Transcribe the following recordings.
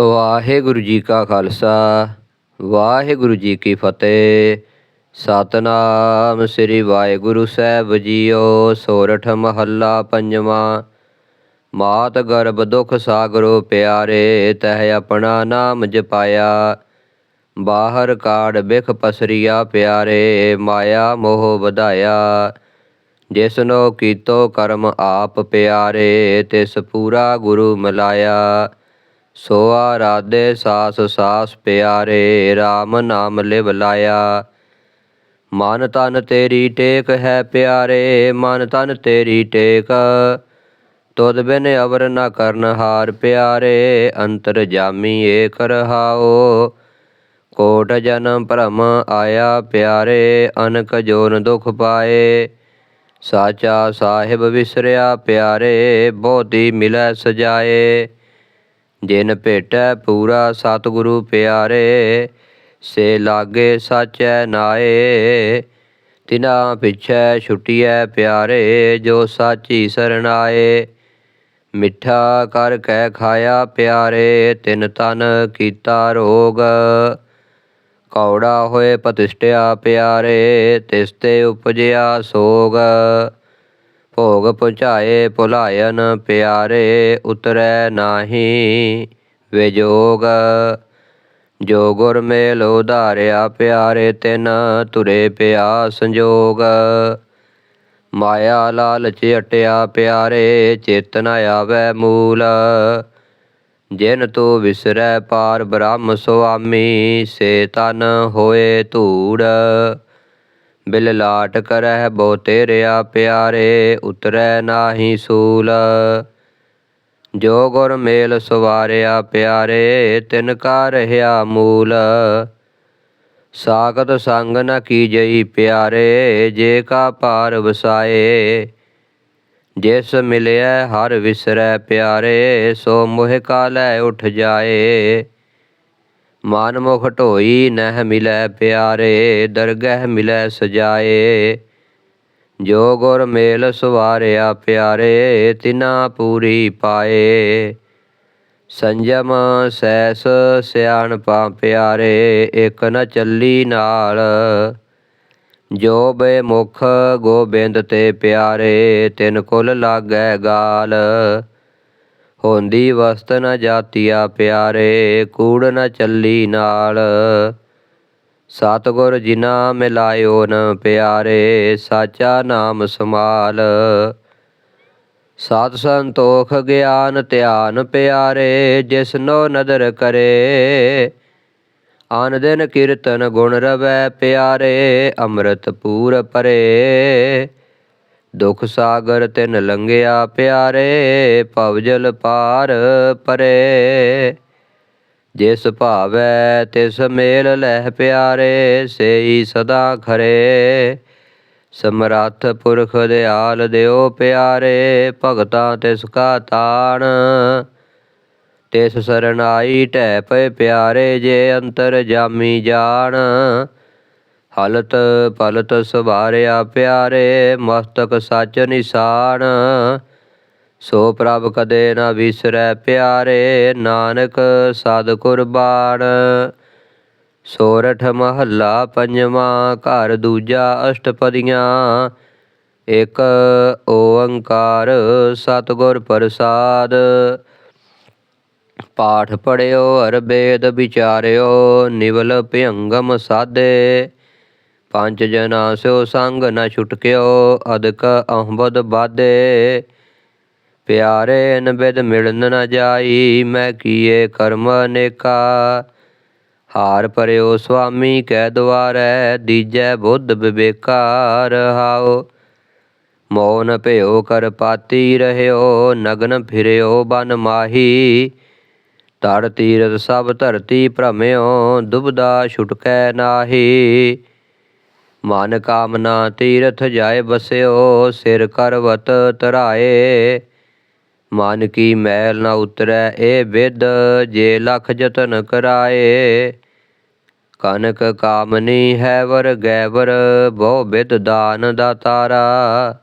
ਵਾਹਿਗੁਰੂ ਜੀ ਕਾ ਖਾਲਸਾ, ਵਾਹਿਗੁਰੂ ਜੀ ਕੀ ਫਤਿਹ। ਸਤਨਾਮ ਸ੍ਰੀ ਵਾਹਿਗੁਰੂ ਸਾਹਿਬ ਜੀਓ, ਸੋਰਠ ਮਹੱਲਾ ਪੰਜਵਾਂ। ਮਾਤ ਗਰਭ ਦੁਖ ਸਾਗਰੋ ਪਿਆਰੇ, ਤਹਿ ਆਪਣਾ ਨਾਮ ਜਪਾਇਆ। ਬਾਹਰ ਕਾੜ ਬਿਖ ਪਸਰੀਆ ਪਿਆਰੇ, ਮਾਇਆ ਮੋਹ ਵਧਾਇਆ। ਜਿਸਨੋ ਕੀਤੋ ਕਰਮ ਆਪ ਪਿਆਰੇ, ਤਿਸ ਪੂਰਾ ਗੁਰੂ ਮਿਲਾਇਆ। ਸੋ ਆਰਾਧੇ ਸਾਸ ਸਾਸ ਪਿਆਰੇ RAM ਨਾਮ ਲਿਵ ਲਾਇਆ। ਮਨ ਤਨ ਤੇਰੀ ਟੇਕ ਹੈ ਪਿਆਰੇ, ਮਨ ਤਨ ਤੇਰੀ ਟੇਕ। ਤੁਧ ਬਿਨ ਅਵਰ ਨ ਕਰਨ ਹਾਰ ਪਿਆਰੇ, ਅੰਤਰ ਜਾਮੀ ਏਕ ਰਹਾਓ। ਕੋਟ ਜਨਮ ਭਰਮ ਆਇਆ ਪਿਆਰੇ, ਅਨਕ ਜੋਨ ਦੁਖ ਪਾਏ। ਸਾਚਾ ਸਾਹਿਬ ਵਿਸਰਿਆ ਪਿਆਰੇ ਬਹੁਤੀ ਮਿਲੈ ਸਜਾਏ। ਜਿਨ ਭੇਟੈ ਪੂਰਾ ਸਤਿਗੁਰੂ ਪਿਆਰੇ, ਸੇ ਲਾਗੇ ਸਾਚੈ ਨਾਏ। ਤਿਨਾ ਪਿਛੈ ਛੁਟਿਐ ਪਿਆਰੇ, ਜੋ ਸਾਚੀ ਸਰਣਾਏ। ਮਿੱਠਾ ਕਰ ਕੈ ਖਾਇਆ ਪਿਆਰੇ, ਤਿਨ ਤਨ ਕੀਤਾ ਰੋਗ। ਕੌੜਾ ਹੋਏ ਪਤਿਸ਼ਟਿਆ ਪਿਆਰੇ, ਤਿਸ ਤੇ ਉਪਜਿਆ ਸੋਗ। ਭੋਗ ਪੁਚਾਏ ਭੁਲਾਇਨ ਪਿਆਰੇ ਉਤਰੈ ਨਾਹੀ ਵਿਜੋਗ ਜੋ ਗੁਰ ਮੇਲ ਉਧਾਰਿਆ ਪਿਆਰੇ ਤਿਨ ਤੁਰੇ ਪਿਆ ਸੰਜੋਗ। ਮਾਇਆ ਲਾਲਚ ਅਟਿਆ ਪਿਆਰੇ ਚੇਤਨ ਆਵੈ ਮੂਲ। ਜਿਨ ਤੂੰ ਵਿਸਰੈ ਪਾਰ ਬ੍ਰਹਮ ਸੁਆਮੀ, ਸੇ ਤਨ ਹੋਏ ਧੂੜ। ਬਿਲ ਲਾਟ ਕਰਹਿ ਬੋ ਤੇਰਿਆ ਪਿਆਰੇ, ਉਤਰੈ ਨਾਹੀ ਸੂਲ। ਜੋ ਗੁਰ ਮੇਲ ਸਵਾਰਿਆ ਪਿਆਰੇ, ਤਿਨ ਕਾ ਰਹਿਆ ਮੂਲ। ਸਾਗਤ ਸੰਗ ਨ ਕੀਜਈ ਪਿਆਰੇ, ਜੇ ਕਾ ਪਾਰ ਵਸਾਏ। ਜਿਸ ਮਿਲਿਆ ਹਰ ਵਿਸਰੈ ਪਿਆਰੇ, ਸੋ ਮੋਹ ਕਾ ਲੈ ਉਠ ਜਾਏ। ਮਨ ਮੁਖ ਢੋਈ ਨਹਿ ਮਿਲੈ ਪਿਆਰੇ, ਦਰਗਹਿ ਮਿਲੈ ਸਜਾਏ। ਜੋ ਗੁਰ ਮੇਲ ਸਵਾਰਿਆ ਪਿਆਰੇ, ਤਿਨਾ ਪੂਰੀ ਪਾਏ। ਸੰਜਮ ਸੈਸ ਸਿਆਣਪਾਂ ਪਿਆਰੇ, ਇਕ ਨ ਚੱਲੀ ਨਾਲ। ਜੋ ਬੇਮੁਖ ਗੋਬਿੰਦ ਤੇ ਪਿਆਰੇ, ਤਿਨ ਕੁਲ ਲਾਗੈ ਗਾਲ। ਹੁੰਦੀ ਵਸਤ ਨ ਜਾਤੀਆ ਪਿਆਰੇ, ਕੂੜ ਨ ਚੱਲੀ ਨਾਲ। ਸਤਿਗੁਰ ਜਿਨਾ ਮਿਲਾਇਓ ਨ ਪਿਆਰੇ, ਸਾਚਾ ਨਾਮ ਸਮਾਲ ਸਤ ਸੰਤੋਖ ਗਿਆਨ ਧਿਆਨ ਪਿਆਰੇ ਜਿਸਨੋ ਨਦਰ ਕਰੇ। ਆਨ ਦਿਨ ਕੀਰਤਨ ਗੁਣ ਰਵੈ ਪਿਆਰੇ, ਅੰਮ੍ਰਿਤ ਪੂਰ ਪਰੇ। ਦੁਖ ਸਾਗਰ ਤਿਨ ਲੰਘਿਆ ਪਿਆਰੇ ਭਵਜਲ ਪਾਰ ਪਰੇ। ਜਿਸ ਭਾਵੈ ਤਿਸ ਮੇਲ ਲਹਿ ਪਿਆਰੇ, ਸੇਈ ਸਦਾ ਖਰੇ। ਸਮਰੱਥ ਪੁਰਖ ਦਿਆਲ ਦਿਓ ਪਿਆਰੇ, ਭਗਤਾਂ ਤਿਸ ਕਾ ਤਾਣ। ਤਿਸ ਸਰਨਾਈ ਢੈ ਪਏ ਪਿਆਰੇ, ਜੇ ਅੰਤਰ ਜਾਮੀ ਜਾਣ। ਹਲਤ ਪਲਤ ਸਵਾਰਿਆ ਪਿਆਰੇ, ਮਸਤਕ ਸੱਚ ਨਿਸ਼ਾਨ। ਸੋ ਪ੍ਰਭ ਕਦੇ ਨਾ ਵਿਸਰੈ ਪਿਆਰੇ, ਨਾਨਕ ਸਦ ਕੁਰਬਾਨ। ਸੋਰਠ ਮਹੱਲਾ ਪੰਜਵਾਂ, ਘਰ ਦੂਜਾ ਅਸ਼ਟਪਦੀਆਂ। ਇੱਕ ਓੰਕਾਰ ਸਤਿਗੁਰ ਪ੍ਰਸਾਦ। ਪਾਠ ਪੜਿਓ, ਅਰ ਬੇਦ ਵਿਚਾਰਿਓ, ਨਿਵਲ ਭਿਅੰਗਮ ਸਾਦੇ। ਪੰਜ ਜਨਾ ਸਿਓ ਸੰਗ ਨ ਛੁਟਕਿਓ, ਅਦਕ ਅਹਬਦ ਬਾਧੇ। ਪਿਆਰੇ ਨਬਿਦ ਮਿਲਨ ਨ ਜਾਈ, ਮੈਂ ਕੀਏ ਕਰਮ ਅਨੇਕਾ ਹਾਰ ਪਰਿਓ ਸੁਆਮੀ ਕੈ ਦੁਆਰੈ, ਦੀਜੈ ਬੁੱਧ ਵਿਵੇਕਾਰ ਰਹਾਓ ਮੌਨ ਭਇਓ ਕਰ ਪਾਤੀ ਰਹਿਓ, ਨਗਨ ਫਿਰਿਓ ਬਨ ਮਾਹੀ। ਤੜ ਤੀਰਤ ਸਭ ਧਰਤੀ ਭ੍ਰਮਿਓ ਦੁਬਦਾ ਛੁਟਕੈ ਨਾਹੀ। ਮਨ ਕਾਮਨਾ ਤੀਰਥ ਜਾਏ ਬਸਿਓ, ਸਿਰ ਕਰਵਤ ਤਰਾਏ ਮਨ ਕੀ ਮੈਲ ਨਾ ਉਤਰੈ ਏ ਵਿਦ ਜੇ ਲਖ ਜਤਨ ਕਰਾਏ। ਕਨਕ ਕਾਮਨੀ ਹੈ ਵਰ ਗੈਵਰ, ਬਹੁ ਬਿਦ ਦਾਨ ਦਾਤਾਰਾ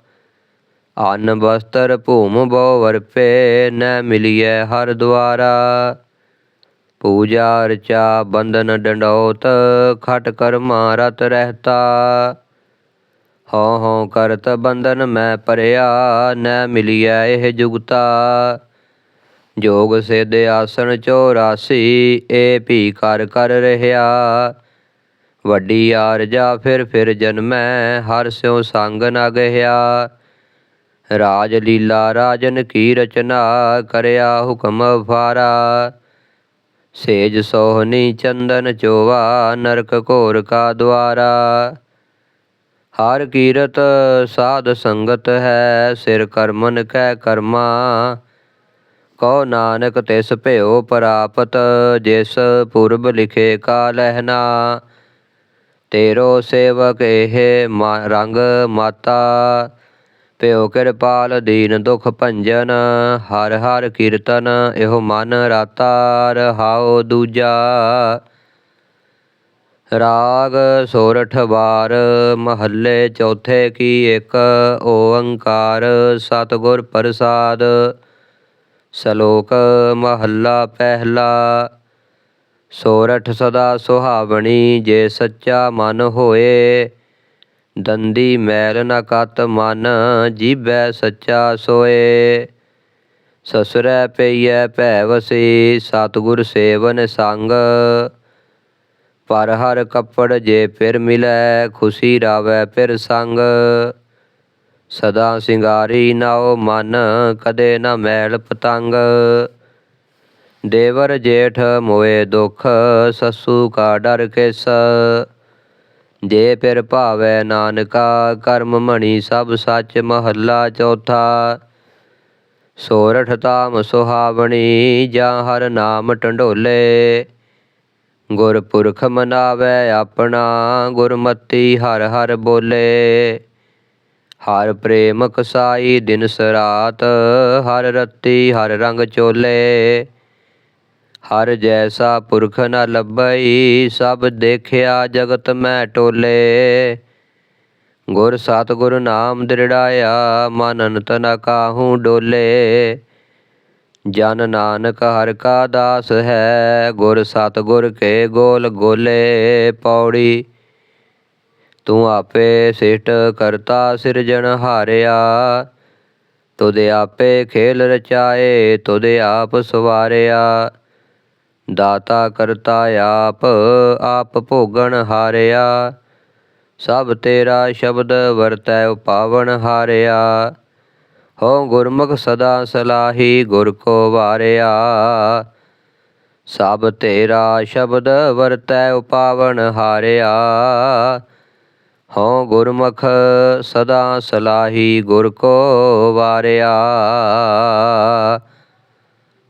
ਅਨ ਬਸਤਰ ਭੂਮ ਬਹੁ ਵਰਪੇ ਨ ਮਿਲਿਐ ਹਰ ਦੁਆਰਾ ਪੂਜਾ ਅਰਚਾ ਬੰਧਨ ਡੰਡੋਤ, ਖਟ ਕਰਮਾ ਰਤ ਰਹਤਾ। ਹਉ ਹਉ ਕਰਤ ਬੰਧਨ ਮੈਂ ਪਰਿਆ ਨੈ ਮਿਲਿਆ ਇਹ ਜੁਗਤਾ। ਜੋਗ ਸਿਧ ਆਸਣ 84 ਏ ਭੀ ਕਰ ਕਰ ਰਹਿਆ। ਵੱਡੀ ਆਰਜਾ ਫਿਰ ਫਿਰ ਜਨਮੈ, ਹਰ ਸਿਉ ਸੰਗ ਨ ਗਹਿਆ। ਰਾਜ ਲੀਲਾ ਰਾਜਨ ਕੀ ਰਚਨਾ, ਕਰਿਆ ਹੁਕਮ ਫਾਰਾ ਸੇਜ ਸੋਹਣੀ ਚੰਦਨ ਚੋਵਾ, ਨਰਕ ਘੋਰ ਕਾ ਦਵਾਰਾ ਹਰ ਕੀਰਤ ਸਾਧ ਸੰਗਤ ਹੈ, ਸਿਰ ਕਰਮਨ ਕੈ ਕਰਮਾ। ਕਉ ਨਾਨਕ ਤਿਸ ਭਇਓ ਪ੍ਰਾਪਤ, ਜਿਸ ਪੁਰਬ ਲਿਖੇ ਕਾ ਲਹਿਨਾ ਤੇਰੋ ਸੇਵਕ ਇਹ ਮਾ- ਰੰਗ ਮਾਤਾ ਭਇਓ ਕਿਰਪਾਲ, ਦੀਨ ਦੁਖ ਭੰਜਨ, ਹਰ ਹਰ ਕੀਰਤਨ, ਇਹੋ ਮਨ ਰਾਤਾ ਰਹਾਉ ਦੂਜਾ। ਰਾਗ ਸੋਰਠ ਵਾਰ, ਮਹੱਲੇ ਚੌਥੇ ਕੀ ਇੱਕ, ਓੰਕਾਰ ਸਤਿਗੁਰ ਪ੍ਰਸਾਦ। ਸ਼ਲੋਕ ਮਹੱਲਾ ਪਹਿਲਾ, ਸੋਰਠ ਸਦਾ ਸੁਹਾਵਣੀ, ਜੇ ਸੱਚਾ ਮਨ ਹੋਏ ਦੰਦੀ ਮੈਲ ਨ ਕਤ ਮਨ ਜੀਬੈ ਸੱਚਾ ਸੋਏ। ਸਸੁਰੈ ਪਈਐ ਭੈ ਵਸੀ ਸਤਿਗੁਰ ਸੇਵਨ ਸੰਗ। ਪਰ ਹਰ ਕੱਪੜ ਜੇ ਫਿਰ ਮਿਲੈ, ਖੁਸ਼ੀ ਰਾਵੈ ਫਿਰ ਸੰਗ। ਸਦਾ ਸਿੰਗਾਰੀ ਨਾਉ ਮਨ, ਕਦੇ ਨ ਮੈਲ ਪਤੰਗ। ਦੇਵਰ ਜੇਠ ਮੋਏ ਦੁਖ, ਸਸੂ ਕਾ ਡਰ ਕਿਸ। ਜੇ ਪਿਰ ਭਾਵੈ ਨਾਨਕਾ, ਕਰਮ ਮਣੀ ਸਭ ਸੱਚ ਮਹੱਲਾ ਚੌਥਾ। ਸੋਰਠ ਤਾਮ ਸੁਹਾਵਣੀ, ਜਾਂ ਹਰ ਨਾਮ ਟੰਡੋਲੇ ਗੁਰਪੁਰਖ ਮਨਾਵੇ ਆਪਣਾ, ਗੁਰਮਤੀ ਹਰ ਹਰ ਬੋਲੇ। ਹਰ ਪ੍ਰੇਮ ਕਸਾਈ ਦਿਨ ਸਰਾਤ, ਹਰ ਰਤੀ ਹਰ ਰੰਗ ਚੋਲੇ। ਹਰ ਜੈਸਾ ਪੁਰਖ ਨ ਲੱਭਈ, ਸਭ ਦੇਖਿਆ ਜਗਤ ਮੈਂ ਟੋਲੇ। ਗੁਰ ਸਤਿਗੁਰ ਨਾਮ ਦ੍ਰਿੜਾਇਆ ਮਨ ਅਨੰਤ ਨ ਕਾਹੂ ਡੋਲੇ। ਜਨ ਨਾਨਕ ਹਰ ਕਾ ਦਾਸ ਹੈ, ਗੁਰ ਸਤਿਗੁਰ ਕੇ ਗੋਲ ਗੋਲੇ। ਪੌੜੀ, ਤੂੰ ਆਪੇ ਸਿਟ ਕਰਤਾ ਸਿਰਜਣ ਹਾਰਿਆ। ਤੁਦੇ ਆਪੇ ਖੇਲ ਰਚਾਏ ਤੁਦੇ ਆਪ ਸਵਾਰਿਆ। ਦਾਤਾ ਕਰਤਾ ਆਪ ਆਪ ਭੋਗਣ ਹਾਰਿਆ। ਸਭ ਤੇਰਾ ਸ਼ਬਦ ਵਰਤੈ ਉਪਾਵਨ ਹਾਰਿਆ। ਹੋ ਗੁਰਮੁਖ ਸਦਾ ਸਲਾਹੀ ਗੁਰ ਕੋ ਵਾਰਿਆ। ਸਭ ਤੇਰਾ ਸ਼ਬਦ ਵਰਤੈ ਉਪਾਵਨ ਹਾਰਿਆ। ਹਉ ਗੁਰਮੁਖ ਸਦਾ ਸਲਾਹੀ ਗੁਰ ਕੋ ਵਾਰਿਆ।